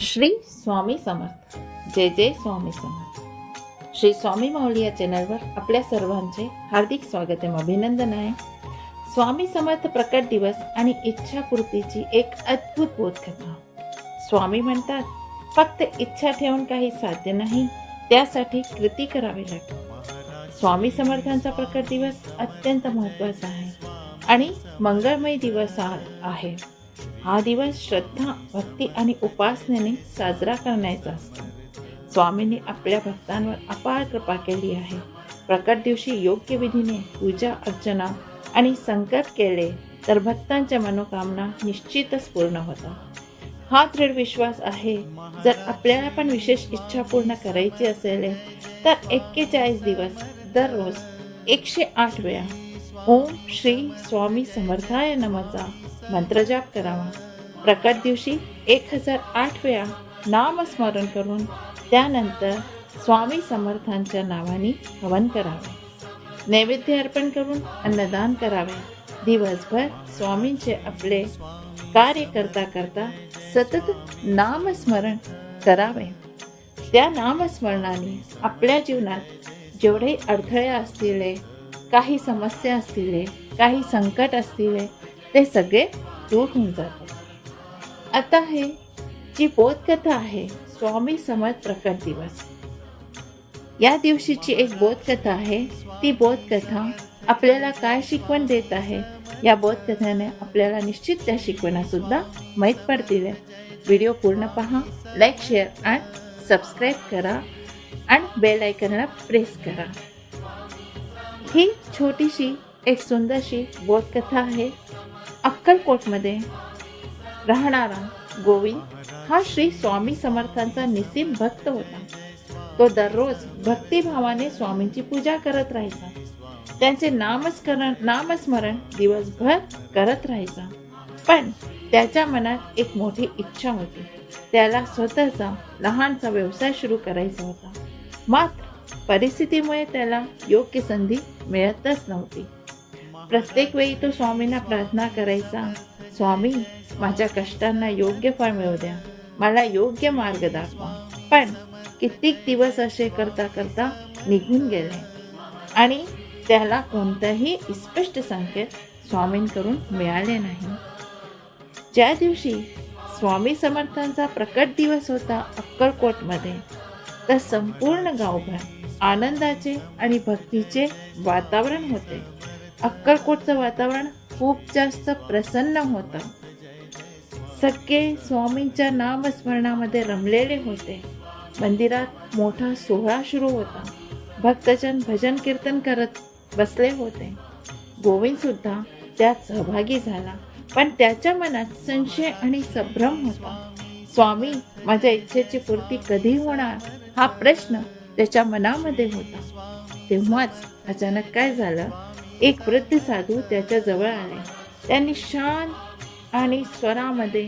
श्री स्वामी समर्थ. जय जय स्वामी समर्थ. श्री स्वामी माऊली या चॅनलवर आपल्या सर्वांचे हार्दिक स्वागत आहे अभिनंदन आहे. स्वामी समर्थ प्रकट दिवस आणि इच्छापूर्तीची एक अद्भुत बोधकथा. स्वामी म्हणतात फक्त इच्छा ठेवून काही साध्य नाही त्यासाठी कृती करावी लागते. स्वामी समर्थांचा प्रकट दिवस अत्यंत महत्त्वाचा आहे आणि मंगळमय दिवस आ- आहे. हा दिवस श्रद्धा भक्ती आणि उपासनेने साजरा करण्याचा असतो. स्वामींनी आपल्या भक्तांवर अपार कृपा केली आहे. प्रकट दिवशी योग्य विधीने पूजा अर्चना आणि संकल्प केले तर भक्तांच्या मनोकामना निश्चितच पूर्ण होतात. हा दृढ विश्वास आहे जर आपल्याला पण विशेष इच्छा पूर्ण करायची असेल तर एक्केचाळीस दिवस दररोज एकशे आठ वेळा. ओम श्री स्वामी समर्थाय नमचा मंत्रजाप करावा. प्रकट दिवशी एक हजार आठ वेळा नामस्मरण करून त्यानंतर स्वामी समर्थांच्या नावाने हवन करावे. नैवेद्य अर्पण करून अन्नदान करावे. दिवसभर स्वामींचे आपले कार्य करता करता सतत नामस्मरण करावे. त्या नामस्मरणाने आपल्या जीवनात जेवढे अडथळे असतील काही समस्या असतील काही संकट असतील ते सगळे दूर होऊन जातात. आता हे जी बोधकथा आहे स्वामी समर्थ प्रकट दिवस. या दिवशीची एक बोधकथा आहे ती बोधकथा आपल्याला काय शिकवण देत आहे या बोधकथेने आपल्याला निश्चित त्या शिकवणासुद्धा माहीत पडतील. व्हिडिओ पूर्ण पहा लाईक शेअर आणि सबस्क्राईब करा आणि बेल आयकनला प्रेस करा. ही छोटीशी एक सुंदरशी बोधकथा आहे. अक्कलकोटमध्ये राहणारा गोविंद हा श्री स्वामी समर्थांचा निसीम भक्त होता. तो दररोज भक्तिभावाने स्वामींची पूजा करत राहायचा. त्यांचे नामस्मरण नामस्मरण दिवसभर करत राहायचा. पण त्याच्या मनात एक मोठी इच्छा होती. त्याला स्वतःचा लहानसा व्यवसाय सुरू करायचा होता. मात्र परिस्थितीमुळे त्याला योग्य संधी मिळतच नव्हती. प्रत्येक वेळी तो स्वामींना प्रार्थना करायचा स्वामी माझ्या कष्टांना योग्य फळ मिळू द्या. मला योग्य मार्ग दाखवा. पण कित्येक दिवस असे करता करता निघून गेले. आणि त्याला कोणताही स्पष्ट संकेत स्वामींकडून मिळाले नाही. ज्या दिवशी स्वामी समर्थांचा प्रकट दिवस होता अक्कलकोटमध्ये तर संपूर्ण गावभर आनंदाचे आणि भक्तीचे वातावरण होते. अक्कलकोटचं वातावरण खूप जास्त प्रसन्न होतं. सगळे स्वामींच्या नामस्मरणामध्ये रमलेले होते. मंदिरात मोठा सोहळा सुरू होता. भक्तजन भजन कीर्तन करत बसले होते. गोविंद सुद्धा त्यात सहभागी झाला पण त्याच्या मनात संशय आणि संभ्रम होता. स्वामी माझ्या इच्छेची पूर्ती कधी होणार? हा प्रश्न त्याच्या मनामध्ये होता. तेव्हाच अचानक काय झालं? एक वृद्ध साधू त्याच्याजवळ आले. त्यांनी शांत आणि स्वरामध्ये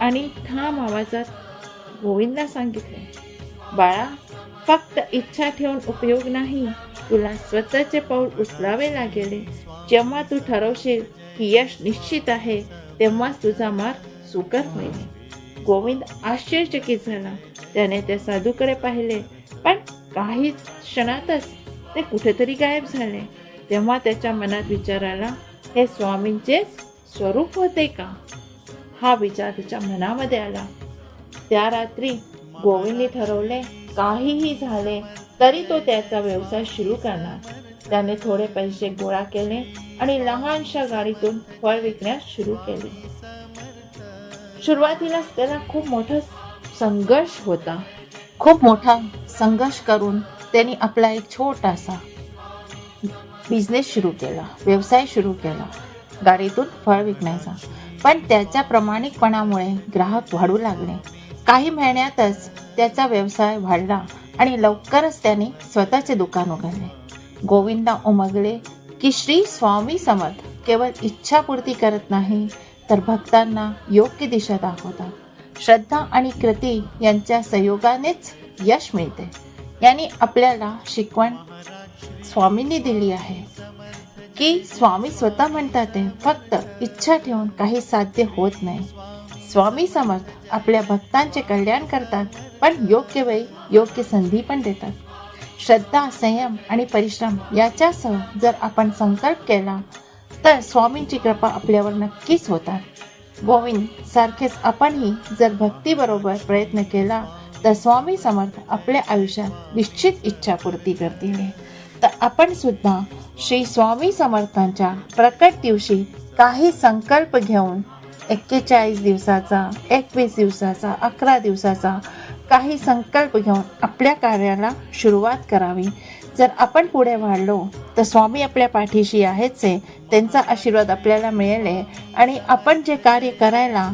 आणि ठाम आवाजात गोविंदला सांगितले बाळा फक्त इच्छा ठेवून उपयोग नाही. तुला स्वतःचे पाऊल उचलावे लागेल. जेव्हा तू ठरवशील की यश निश्चित आहे तेव्हाच तुझा मार्ग सुकर होईल. गोविंद आश्चर्यचकित झाला. त्याने त्या साधूकडे पाहिले पण काही क्षणातच ते कुठेतरी गायब झाले. तेव्हा त्याच्या मनात विचाराला हे स्वामींचेच स्वरूप होते का? हा विचार त्याच्या मनामध्ये आला. त्या रात्री गोविंदने ठरवले काहीही झाले तरी तो त्याचा व्यवसाय सुरू करणार. त्याने थोडे पैसे गोळा केले आणि लहानशा गाडीतून फळ विकण्यास सुरू केले. सुरुवातीलाच त्याला खूप मोठा संघर्ष होता. खूप मोठा संघर्ष करून त्यांनी आपला एक छोटासा बिझनेस सुरू केला. व्यवसाय सुरू केला. गाडीतून फळ विकण्याचा. पण त्याच्या प्रामाणिकपणामुळे ग्राहक वाढू लागले. काही महिन्यातच त्याचा व्यवसाय वाढला आणि लवकरच त्याने स्वतःचे दुकान उघडले. गोविंदा उमगले की श्री स्वामी समर्थ केवळ इच्छापूर्ती करत नाही तर भक्तांना योग्य दिशा दाखवतात. श्रद्धा आणि कृती यांच्या संयोगानेच यश मिळते. यांनी आपल्याला शिकवण स्वामींनी दिली आहे. की स्वामी स्वतः म्हणतात ते फक्त इच्छा ठेवून काही साध्य होत नाही. स्वामी समर्थ आपल्या भक्तांचे कल्याण करतात पण योग्य वेळी योग्य संधी पण देतात. श्रद्धा संयम आणि परिश्रम याच्यासह जर आपण संकल्प केला तर स्वामींची कृपा आपल्यावर नक्कीच होतात. गोविंद सारखेच आपणही जर भक्तीबरोबर प्रयत्न केला तर स्वामी समर्थ आपल्या आयुष्यात निश्चित इच्छापूर्ती करतील. तर आपण सुद्धा श्री स्वामी समर्थांच्या प्रकट दिवशी काही संकल्प घेऊन एक्केचाळीस दिवसाचा एकवीस दिवसाचा अकरा दिवसाचा काही संकल्प घेऊन आपल्या कार्याला सुरुवात करावी. जर आपण पुढे वाढलो तर स्वामी आपल्या पाठीशी आहेच आहे. त्यांचा आशीर्वाद आपल्याला मिळेल आहे. आणि आपण जे कार्य करायला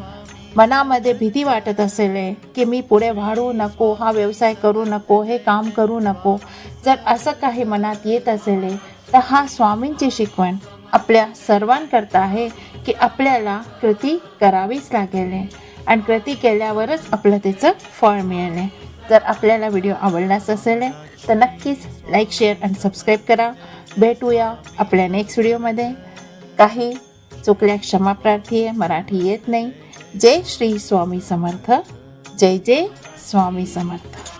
मनामध्ये भीती वाटत असेल की मी पुढे वाढू नको हा व्यवसाय करू नको हे काम करू नको. जर असं काही मनात येत असेल तर हा स्वामींची शिकवण आपल्या सर्वांकरता आहे की आपल्याला कृती करावीच लागेल. आहे. आणि कृती केल्यावरच आपलं त्याचं फळ मिळेल. जर आपल्याला व्हिडिओ आवडलाच असेल तर नक्कीच लाईक शेअर आणि सबस्क्राईब करा. भेटूया आपल्या नेक्स्ट व्हिडिओमध्ये काही चुकल्या क्षमा प्रार्थी आहे मराठी येत नाही. जय श्री स्वामी समर्थ. जय जय स्वामी समर्थ.